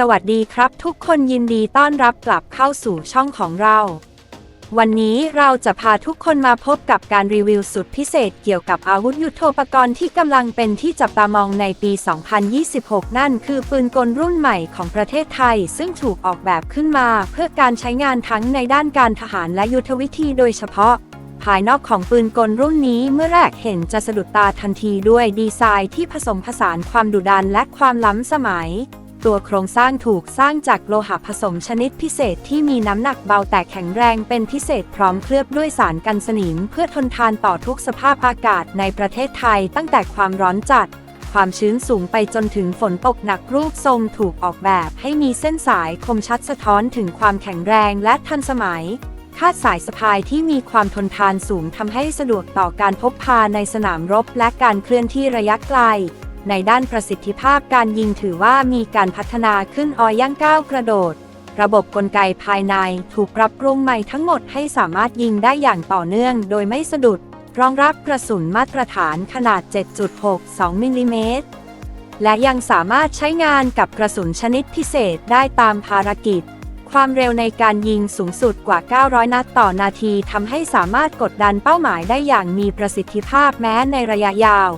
สวัสดีครับทุกคนยินดีต้อนรับกลับเข้าสู่ช่องของเรา วันนี้เราจะพาทุกคนมาพบกับการรีวิวสุดพิเศษเกี่ยวกับอาวุธยุโทโธปกรณ์ที่กำลังเป็นที่จับตามองในปี 2026 นั่นคือปืนกลรุ่นใหม่ของประเทศไทย ซึ่งถูกออกแบบขึ้นมา เพื่อการใช้งานทั้งในด้านการทหารและยุทธวิธีโดยเฉพาะภายนอกของปืนกลรุ่นนี้เมื่อแรกเห็นจะสะดุดตาทันทีด้วยดีไซน์ที่ผสมผสานความดุดันและความล้ำสมัย ตัวโครงสร้างถูกสร้างจากโลหะผสมชนิดพิเศษที่มีน้ำหนักเบาแต่แข็งแรงเป็นพิเศษพร้อมเคลือบด้วยสารกันสนิม เพื่อทนทานต่อทุกสภาพอากาศในประเทศไทยตั้งแต่ความร้อนจัด ความชื้นสูงไปจนถึงฝนตกหนักรูปทรงถูกออกแบบให้มีเส้นสายคมชัดสะท้อนถึงความแข็งแรงและทันสมัยคาดสายสะพายที่มีความทนทานสูงทำให้สะดวกต่อการพกพาในสนามรบและการเคลื่อนที่ระยะไกล ในด้านประสิทธิภาพการยิงถือว่ามีการพัฒนาขึ้นออย่างก้าวกระโดด ระบบกลไกภายในถูกปรับปรุงใหม่ทั้งหมดให้สามารถยิงได้อย่างต่อเนื่องโดยไม่สะดุด รองรับกระสุนมาตรฐานขนาด 7.62 มิลลิเมตร และยังสามารถใช้งานกับกระสุนชนิดพิเศษได้ตามภารกิจความเร็วในการยิงสูงสุดกว่า 900 นัดต่อนาทีทำให้สามารถกดดันเป้าหมายได้อย่างมีประสิทธิภาพแม้ในระยะยาว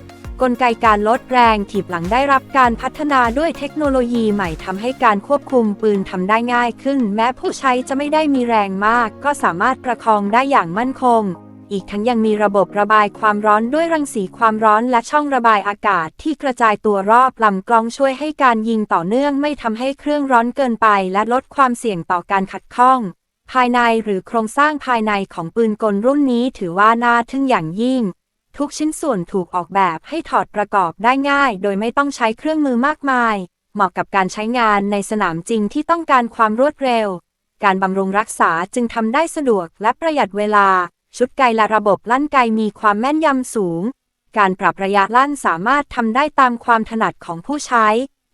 กลไกการลดแรงถีบหลังได้รับการพัฒนาด้วยเทคโนโลยีใหม่ทำให้การควบคุมปืนทำได้ง่ายขึ้น แม้ผู้ใช้จะไม่ได้มีแรงมาก ก็สามารถประคองได้อย่างมั่นคง อีกทั้งยังมีระบบระบายความร้อนด้วยรังสีความร้อนและช่องระบายอากาศที่กระจายตัวรอบลำกล้องช่วยให้การยิงต่อเนื่องไม่ทำให้เครื่องร้อนเกินไป และลดความเสี่ยงต่อการขัดข้อง ภายในหรือโครงสร้างภายในของปืนกลรุ่นนี้ถือว่าน่าทึ่งอย่างยิ่ง ทุกชิ้นส่วนถูกออกแบบให้ถอดประกอบได้ง่าย โดยไม่ต้องใช้เครื่องมือมากมาย เหมาะกับการใช้งานในสนามจริงที่ต้องการความรวดเร็ว การบำรุงรักษาจึงทำได้สะดวกและประหยัดเวลา ชุดไกและระบบลั่นไกมีความแม่นยำสูง การปรับระยะลั่นสามารถทำได้ตามความถนัดของผู้ใช้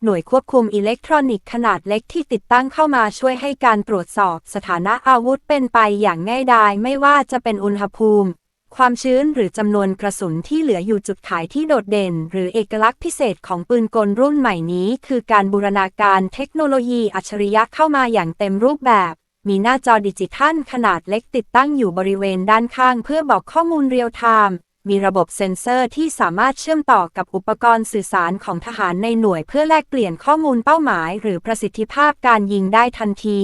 หน่วยควบคุมอิเล็กทรอนิกส์ขนาดเล็กที่ติดตั้งเข้ามาช่วยให้การตรวจสอบ สถานะอาวุธเป็นไปอย่างง่ายดายไม่ว่าจะเป็นอุณหภูมิ ความชื้นหรือจำนวนกระสุนที่เหลืออยู่จุดขายที่โดดเด่น หรือเอกลักษณ์พิเศษของปืนกลรุ่นใหม่นี้ คือการบูรณาการเทคโนโลยีอัจฉริยะเข้ามาอย่างเต็มรูปแบบ มีหน้าจอดิจิทัลขนาดเล็กติดตั้งอยู่บริเวณด้านข้างเพื่อบอกข้อมูลเรียลไทม์มีระบบเซ็นเซอร์ที่สามารถเชื่อมต่อกับอุปกรณ์สื่อสารของทหารในหน่วยเพื่อแลกเปลี่ยนข้อมูลเป้าหมาย หรือประสิทธิภาพการยิงได้ทันที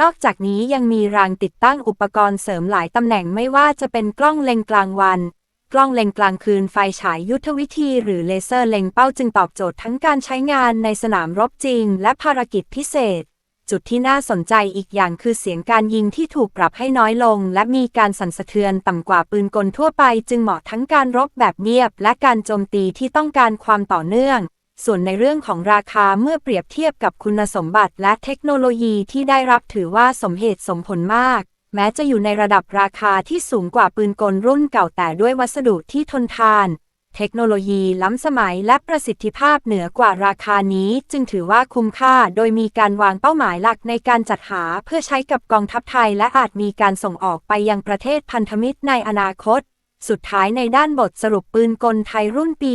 นอกจากนี้ยังมีรางติดตั้งอุปกรณ์เสริมหลายตำแหน่งไม่ว่าจะเป็นกล้องเล็งกลางวัน กล้องเล็งกลางคืนไฟฉายยุทธวิธี หรือเลเซอร์เล็งเป้าจึงตอบโจทย์ทั้งการใช้งานในสนามรบจริง และภารกิจพิเศษ จุดที่น่าสนใจอีกอย่างคือเสียงการยิงที่ถูกปรับให้น้อยลง และมีการสั่นสะเทือนต่ำกว่าปืนกลทั่วไป จึงเหมาะทั้งการรบแบบเงียบ และการโจมตีที่ต้องการความต่อเนื่อง ส่วนในเรื่องของราคาเมื่อเปรียบเทียบกับคุณสมบัติและเทคโนโลยีที่ได้รับถือว่าสมเหตุสมผลมาก แม้จะอยู่ในระดับราคาที่สูงกว่าปืนกลรุ่นเก่าแต่ด้วยวัสดุที่ทนทาน เทคโนโลยีล้ำสมัยและประสิทธิภาพเหนือกว่าราคานี้ จึงถือว่าคุ้มค่าโดยมีการวางเป้าหมายหลักในการจัดหาเพื่อใช้กับกองทัพไทย และอาจมีการส่งออกไปยังประเทศพันธมิตรในอนาคต สุดท้ายในด้านบทสรุปปืนกลไทยรุ่นปี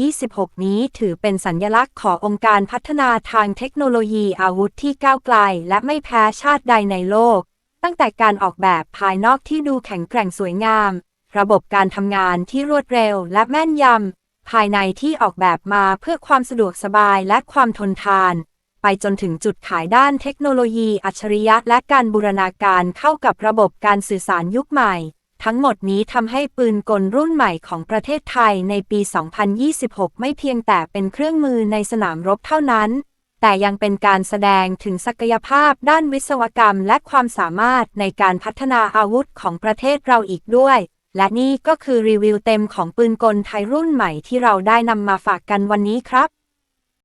2026 นี้ถือเป็นสัญลักษณ์ขององค์การพัฒนาทางเทคโนโลยีอาวุธที่ก้าวไกล และไม่แพ้ชาติใดในโลก ตั้งแต่การออกแบบภายนอกที่ดูแข็งแกร่งสวยงาม ระบบการทำงานที่รวดเร็วและแม่นยำ ภายในที่ออกแบบมาเพื่อความสะดวกสบายและความทนทาน ไปจนถึงจุดขายด้านเทคโนโลยีอัจฉริยะและการบูรณาการเข้ากับระบบการสื่อสารยุคใหม่ ทั้งหมดนี้ทำให้ปืนกลรุ่นใหม่ของประเทศไทยในปี 2026 ไม่เพียงแต่เป็นเครื่องมือในสนามรบเท่านั้น แต่ยังเป็นการแสดงถึงศักยภาพด้านวิศวกรรมและความสามารถในการพัฒนาอาวุธของประเทศเราอีกด้วย และนี่ก็คือรีวิวเต็มของปืนกลไทยรุ่นใหม่ที่เราได้นำมาฝากกันวันนี้ครับ